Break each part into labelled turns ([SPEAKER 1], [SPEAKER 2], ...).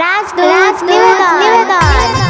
[SPEAKER 1] রাজদূত নিবেদন।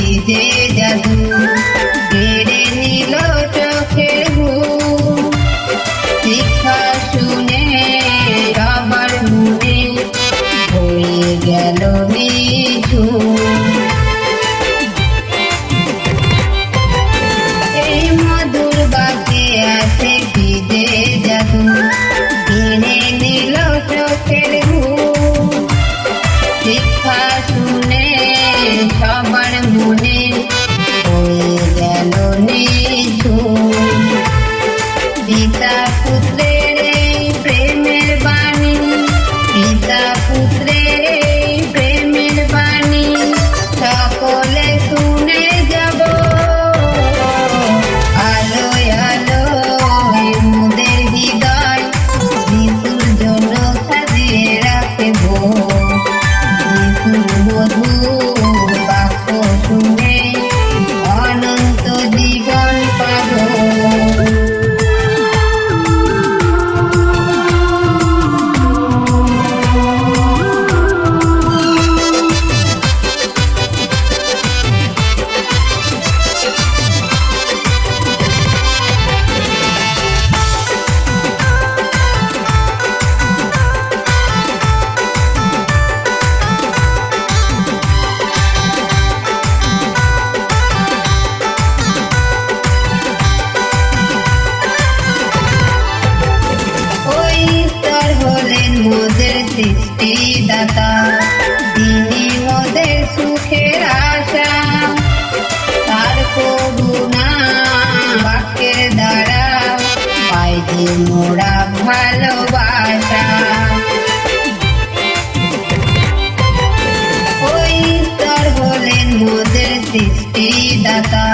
[SPEAKER 2] be there. tus
[SPEAKER 1] সৃষ্টিদাতা তিনি মোদের সুখের আশা। তার করুণা বাক্যের দ্বারা পাই মোড়া ভালোবাসা। ওই তোর হলেন মোদের সৃষ্টিদাতা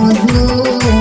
[SPEAKER 1] মধু।